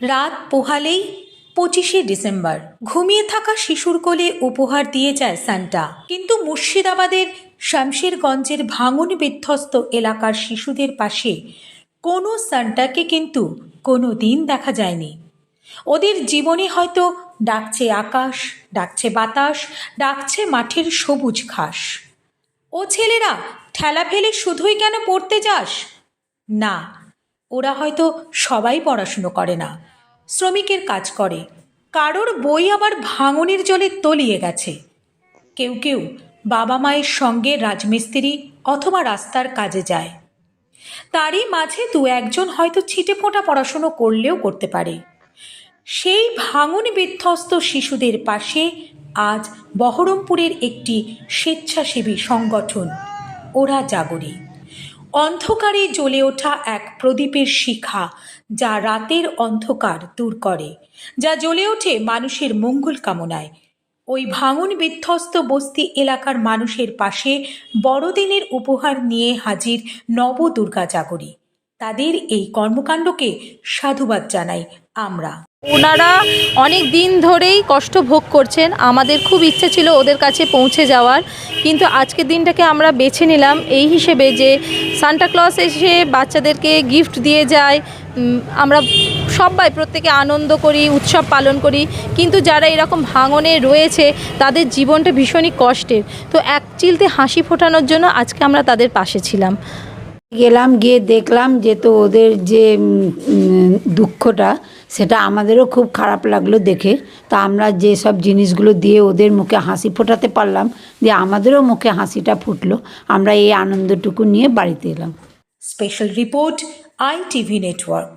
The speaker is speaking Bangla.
রাত পোহালেই পঁচিশে ডিসেম্বর। ঘুমিয়ে থাকা শিশুর কোলে উপহার দিয়ে যায় সান্টা। কিন্তু মুর্শিদাবাদের শামশেরগঞ্জের ভাঙন বিধ্বস্ত এলাকার শিশুদের পাশে কোনো সান্টাকে কিন্তু কোনো দিন দেখা যায়নি। ওদের জীবনে হয়তো ডাকছে আকাশ, ডাকছে বাতাস, ডাকছে মাঠের সবুজ ঘাস। ও ছেলেরা, ঠেলা ফেলে শুধুই কেন পড়তে যাস? না ওরা হয়তো সবাই পড়াশুনো করে না। শ্রমিকের কাজ করে। কারোর বই আবার ভাঙনের জলে তলিয়ে গেছে। কেউ কেউ বাবা মায়ের সঙ্গে রাজমিস্ত্রি অথবা রাস্তার কাজে যায়। তারই মাঝে দু একজন হয়তো ছিটে ফোঁটা পড়াশুনো করলেও করতে পারে। সেই ভাঙন বিধ্বস্ত শিশুদের পাশে আজ বহরমপুরের একটি স্বেচ্ছাসেবী সংগঠন, ওরা জাগরি অন্ধকারে জ্বলে ওঠা এক প্রদীপের শিখা, যা রাতের অন্ধকার দূর করে, যা জ্বলে ওঠে মানুষের মঙ্গল কামনায়। ওই ভাঙন বিধ্বস্ত বস্তি এলাকার মানুষের পাশে বড়দিনের উপহার নিয়ে হাজির নব দুর্গা জাগরি। তাদের এই কর্মকাণ্ডকে সাধুবাদ জানাই আমরা। ওনারা অনেক দিন ধরেই কষ্ট ভোগ করছেন। আমাদের খুব ইচ্ছে ছিল ওদের কাছে পৌঁছে যাওয়ার। কিন্তু আজকের দিনটাকে আমরা বেছে নিলাম এই হিসেবে যে সান্টা ক্লজ এসে বাচ্চাদেরকে গিফট দিয়ে যায়। আমরা সবাই প্রত্যেকে আনন্দ করি, উৎসব পালন করি। কিন্তু যারা এরকম ভাঙনে রয়েছে, তাদের জীবনটা ভীষণই কষ্টের। তো এক চিলতে হাসি ফোটানোর জন্য আজকে আমরা তাদের পাশে ছিলাম। গেলাম, গিয়ে দেখলাম যে তো ওদের যে দুঃখটা, সেটা আমাদেরও খুব খারাপ লাগল দেখে। তা আমরা যে সব জিনিসগুলো দিয়ে ওদের মুখে হাসি ফোটাতে পারলাম, দিয়ে আমাদেরও মুখে হাসিটা ফুটলো। আমরা এই আনন্দটুকু নিয়ে বাড়িতে এলাম। Special report I TV network